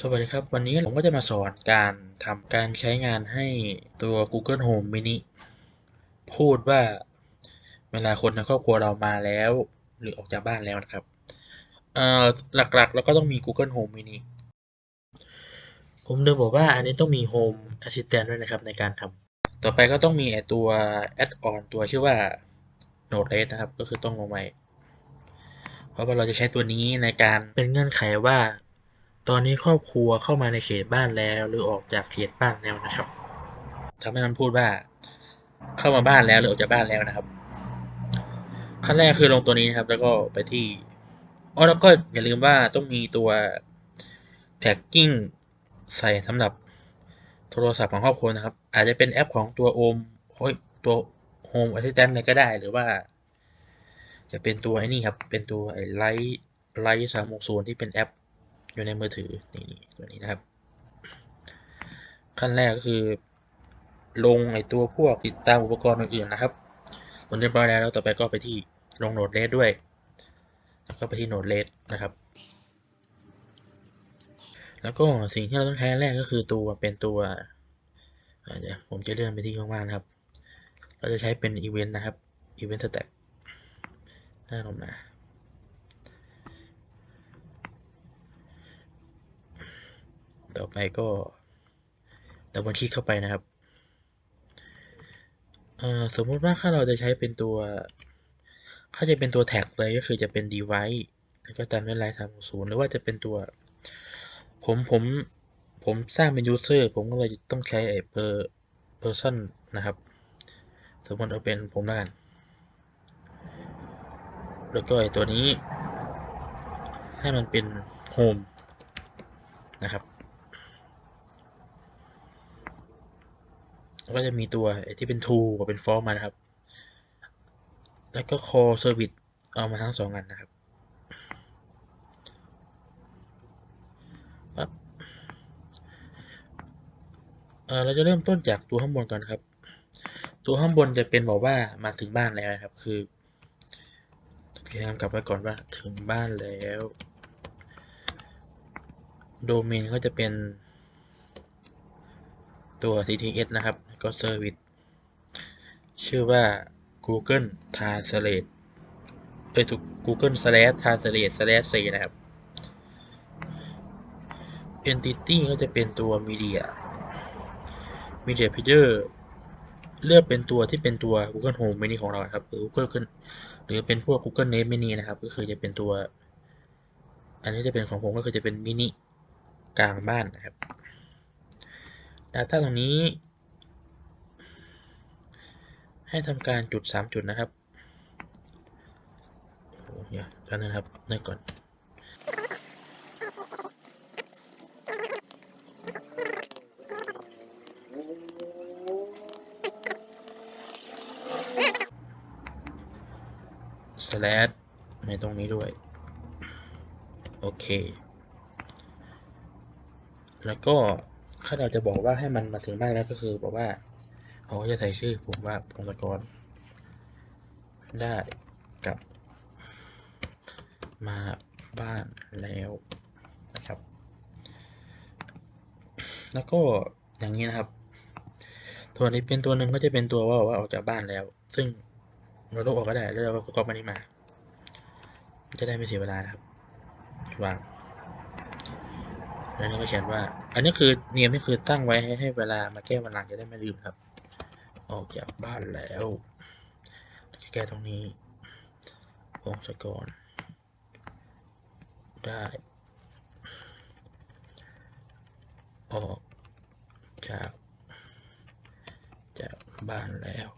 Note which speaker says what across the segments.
Speaker 1: สวัสดีครับ วันนี้ผมก็จะมาสอนการทำการใช้งานให้ตัว Google Home Mini พูดว่าเวลาคนในครอบครัวเรามาแล้ว หรือออกจากบ้านแล้วนะครับเอ่อหลักๆ แล้วก็ต้องมี Google Home Mini ผมลืมบอกว่าอันนี้ต้องมี Home Assistant ด้วยนะครับในการทำต่อไปก็ต้องมีตัว Add-on ตัวชื่อว่า Note-RED นะครับ ก็คือต้องลงไปเพราะว่าเราจะใช้ตัวนี้ในการเป็นเงื่อนไขว่า ตอนนี้ครอบครัวเข้ามาในเขตบ้านแล้ว หรือออกจากเขตบ้านแล้วนะครับทำให้มันพูดว่า เข้ามาบ้านแล้วหรือออกจากบ้านแล้วนะครับ ขั้นแรกคือลงตัวนี้นะครับ แล้วก็ไปที่อ๋อแล้วก็อย่าลืมว่าต้องมีตัว tagging ใส่สำหรับโทรศัพท์ของครอบครัวนะครับ อาจจะเป็นแอปของตัวโอมโอ้ยตัว Home Assistant อะไรก็ได้ หรือว่า จะเป็นตัวไอ้นี่ครับ เป็นตัวไอ้ไลท์ไลท์สามหกศูนย์ที่เป็นแอป อยู่ในมือถือนี่นี่ตัวนี้นะครับ ขั้นแรกก็คือ ลงไอตัวพวกติดตามอุปกรณ์อื่นๆนะครับจนเรียบร้อยแล้วต่อไปก็ไปที่ลงโหนดเลสด้วย แล้วก็ไปที่โหนดเลสนะครับ แล้วก็สิ่งที่เราต้องใช้อันแรกก็คือตัวเป็นตัวเดี๋ยวผมจะเลื่อนไปที่ข้างล่างนะครับ เราจะใช้เป็นอีเวนต์นะครับอีเวนต์สแต็กได้ลงมา อไปก็ดับเบิลคลิกเข้าไปนะครับสมมุติว่าถ้าเราจะใช้เป็นตัวถ้าจะเป็นตัวแท็กเลยก็คือจะเป็น device แล้วก็ตามด้วยไลน์สามศูนย์หรือว่าจะเป็นตัว ผมผมผมสร้างเป็น user ผมก็เลยต้องใช้ไอ้ per person นะครับ สมมติเอาเป็นผมแล้วกัน แล้วก็ไอ้ตัวนี้ ให้มันเป็น home นะครับ ก็จะมีตัวที่เป็น tool กับเป็น form มานะครับ แล้วก็ call service เอามาทั้งสองอันนะครับปั๊บเราจะเริ่มต้นจากตัวข้างบนก่อนครับ ตัวข้างบนจะเป็นบอกว่ามาถึงบ้านแล้วนะครับ คือพยายามกลับไปก่อนว่าถึงบ้านแล้วโดเมนก็จะเป็นตัว CTS นะครับ ก็ Service ชื่อว่า Google Translate เอ้ยถูก Google slash translate slash c นะครับ Entity ก็จะเป็นตัว Media Media Player เลือกเป็นตัวที่เป็นตัว Google Home Mini ของเราครับ หรือ Google หรือเป็นพวก Google Name Mini นะครับ ก็คือจะเป็นตัว อันนี้จะเป็นของผมก็คือจะเป็นมินิกลางบ้านนะครับ Data ตรงนี้ ให้ทำการจุด 3 จุดนะครับโอ้เดี๋ยวแล้นะครับนึกก่อนสแลชในตรงนี้ด้วย โอเค แล้วก็ถ้าเราจะบอกว่าให้มันมาถึงบ้านแล้วก็คือบอกว่า เขาก็จะใส่ชื่อผมว่าพงศกร ได้กลับ มาบ้านแล้วนะครับ แล้วก็อย่างนี้นะครับ ตัวนี้เป็นตัวหนึ่งก็จะเป็นตัวว่าว่าออกจากบ้านแล้ว ซึ่งเราลบออกก็ได้แล้วเราก็ก๊อปมันนี้มา จะได้ไม่เสียเวลานะครับวางแล้วนี่ก็เขียนว่า อันนี้คือเนียมนี่คือตั้งไว้ให้ให้เวลามาแก้วันหลังจะได้ไม่ลืมครับ ออกจากบ้านแล้วจะแก้ตรงนี้วงศกรได้ ออกจาก จากบ้านแล้ว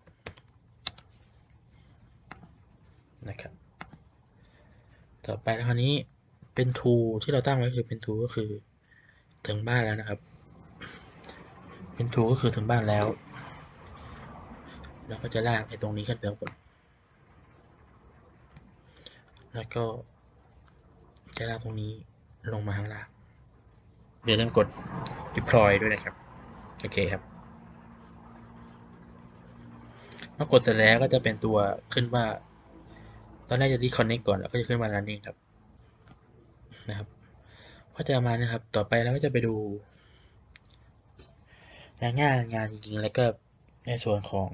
Speaker 1: นะครับ ต่อไปนะคราวนี้เป็น t o o ที่เราตั้งไว้คือเป็น t o o ก็คือถึงบ้านแล้วนะครับ เป็น t o o ก็คือถึงบ้านแล้ว แล้วก็จะลากไอ้ตรงนี้ขึ้นไปข้างบนแล้วก็จะลากตรงนี้ลงมาข้างล่างเดี๋ยวต้องกด deploy ด้วยนะครับ โอเคครับเมื่อกดเสร็จแล้วก็จะเป็นตัวขึ้นว่า ตอนแรกจะ disconnect ก่อนแล้วก็จะขึ้นมา running ครับ นะครับพก็จะมานะครับ ต่อไปเราก็จะไปดูรายงานงานจริงๆ แล้วก็ในส่วนของ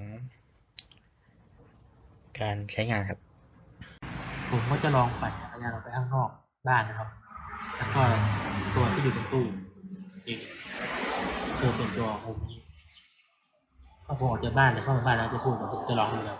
Speaker 1: การใช้งานครับ ผมก็จะลองปั่นจักรยานออกไปข้างนอกบ้านนะครับ แล้วก็ตัวที่อยู่บนตู้เองคือเป็นตัวโฮมนี่พอผมออกจากบ้านหรือเข้ามาบ้านแล้วจะพูดผมจะลองดูครับ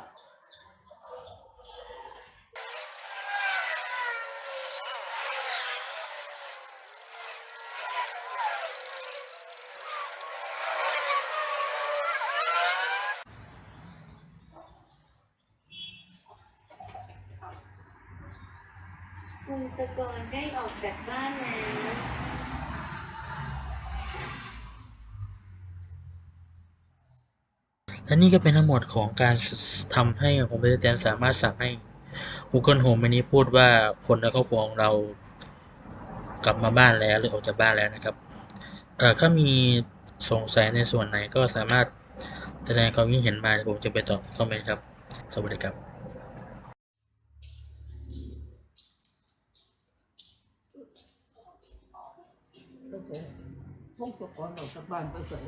Speaker 2: พงศกรได้ออกจากบ้านแล้ว
Speaker 1: และนี่ก็เป็นทั้งหมดของการทำให้ Home Assistant สามารถสั่งให้ Google Home อันนี้พูดว่าคนในครอบครัวของเรากลับมาบ้านแล้วหรือออกจากบ้านแล้วนะครับ เอ่อถ้ามีสงสัยในส่วนไหนก็สามารถแสดงความคิดเห็นมาผมจะไปตอบคอมเมนต์ครับ สวัสดีครับ
Speaker 3: ไปเสยพงศกรออกจากบ้านไปเสย